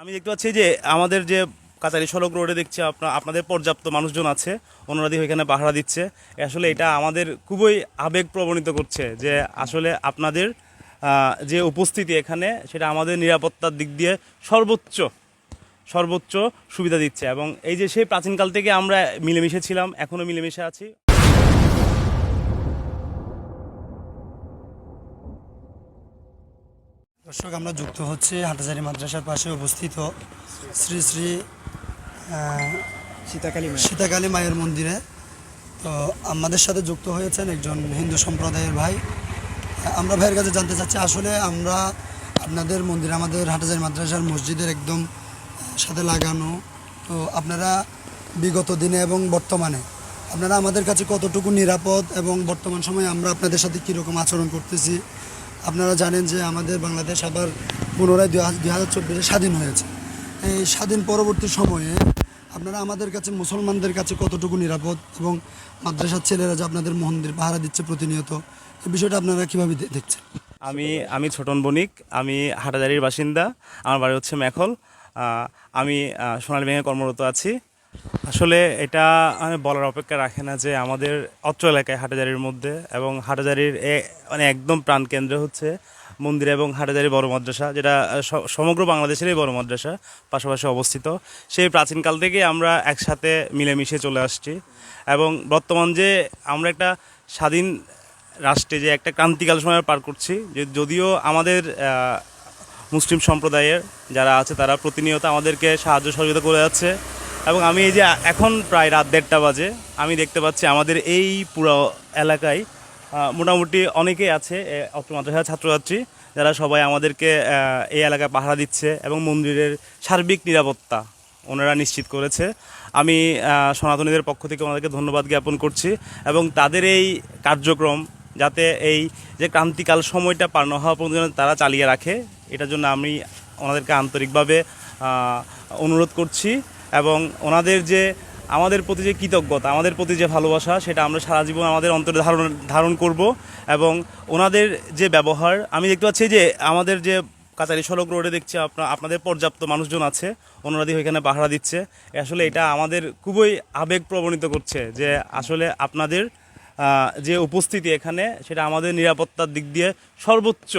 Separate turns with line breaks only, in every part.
আমি দেখতে পাচ্ছি যে আমাদের যে কাতারি সড়ক রোডে দেখছি আপনার আপনাদের পর্যাপ্ত মানুষজন আছে অনুরাধী এখানে পাহারা দিচ্ছে। আসলে এটা আমাদের খুবই আবেগ প্রবণিত করছে যে আসলে আপনাদের যে উপস্থিতি এখানে, সেটা আমাদের নিরাপত্তার দিক দিয়ে সর্বোচ্চ সর্বোচ্চ সুবিধা দিচ্ছে। এবং এই যে সেই প্রাচীনকাল থেকে আমরা মিলেমিশে ছিলাম এখনও মিলেমিশে আছি।
দর্শক আমরা যুক্ত হচ্ছে হাটাজারি মাদ্রাসার পাশে অবস্থিত শ্রী শ্রী
সীতাকালী
সীতাকালী মায়ের মন্দিরে। তো আমাদের সাথে যুক্ত হয়েছেন একজন হিন্দু সম্প্রদায়ের ভাই। আমরা ভাইয়ের কাছে জানতে চাচ্ছি আসলে আমরা আপনাদের মন্দির আমাদের হাটাজারি মাদ্রাসার মসজিদের একদম সাথে লাগানো। তো আপনারা বিগত দিনে এবং বর্তমানে আপনারা আমাদের কাছে কতটুকু নিরাপদ এবং বর্তমান সময়ে আমরা আপনাদের সাথে কীরকম আচরণ করতেছি? আপনারা জানেন যে আমাদের বাংলাদেশ আবার পুনরায় দুই হাজার চব্বিশে স্বাধীন হয়েছে। এই স্বাধীন পরবর্তী সময়ে আপনারা আমাদের কাছে, মুসলমানদের কাছে কতটুকু নিরাপদ এবং মাদ্রাসার ছেলেরা যে আপনাদের মন্দির পাহারা দিচ্ছে প্রতিনিয়ত এই বিষয়টা আপনারা কীভাবে দেখছেন?
আমি আমি ছোটন বণিক, আমি হাটাজারির বাসিন্দা, আমার বাড়ি হচ্ছে মেখল। আমি সোনালী ব্যাংকে কর্মরত আছি। আসলে এটা মানে বলার অপেক্ষা রাখে না যে আমাদের অত্র এলাকায় হাটাজারির মধ্যে এবং হাটাজারির মানে একদম প্রাণকেন্দ্রে হচ্ছে মন্দির এবং হাটাজারি বড় মাদ্রাসা, যেটা সমগ্র বাংলাদেশেরই বড় মাদ্রাসা পাশাপাশি অবস্থিত। সেই প্রাচীনকাল থেকে আমরা একসাথে মিলেমিশে চলে আসছি এবং বর্তমান যে আমরা একটা স্বাধীন রাষ্ট্রে যে একটা ক্রান্তিকাল সময় পার করছি, যে যদিও আমাদের মুসলিম সম্প্রদায়ের যারা আছে তারা প্রতিনিয়ত আমাদেরকে সাহায্য সহযোগিতা করে যাচ্ছে। এবং আমি এই যে এখন প্রায় রাত দেড়টা বাজে, আমি দেখতে পাচ্ছি আমাদের এই পুরো এলাকায় মোটামুটি অনেকেই আছে অত্র মাদ্রাসার ছাত্রছাত্রী, যারা সবাই আমাদেরকে এই এলাকায় পাহারা দিচ্ছে এবং মন্দিরের সার্বিক নিরাপত্তা ওনারা নিশ্চিত করেছে। আমি সনাতনীদের পক্ষ থেকে ওনাদেরকে ধন্যবাদ জ্ঞাপন করছি এবং তাদের এই কার্যক্রম যাতে এই যে ক্রান্তিকাল সময়টা পার না হওয়া পর্যন্ত তারা চালিয়ে রাখে, এটার জন্য আমি ওনাদেরকে আন্তরিকভাবে অনুরোধ করছি। এবং ওনাদের যে আমাদের প্রতি যে কৃতজ্ঞতা, আমাদের প্রতি যে ভালোবাসা, সেটা আমরা সারা জীবন আমাদের অন্তরে ধারণ ধারণ করব এবং ওনাদের যে ব্যবহার, আমি দেখতে পাচ্ছি যে আমাদের যে কাতারি সড়ক রোডে দেখছি আপনার আপনাদের পর্যাপ্ত মানুষজন আছে, অনুরাধী এখানে পাহারা দিচ্ছে। আসলে এটা আমাদের খুবই আবেগ প্রবণিত করছে যে আসলে আপনাদের যে উপস্থিতি এখানে, সেটা আমাদের নিরাপত্তার দিক দিয়ে সর্বোচ্চ।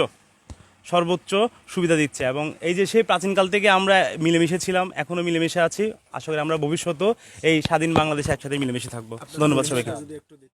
সর্বোচ্চ সুবিধা দিচ্ছে এবং এই যে সেই প্রাচীনকাল থেকে আমরা মিলেমিশে ছিলাম এখনও মিলেমিশে আছি। আশা করি আমরা ভবিষ্যতেও এই স্বাধীন বাংলাদেশে একসাথে মিলেমিশে থাকব। ধন্যবাদ সবাইকে।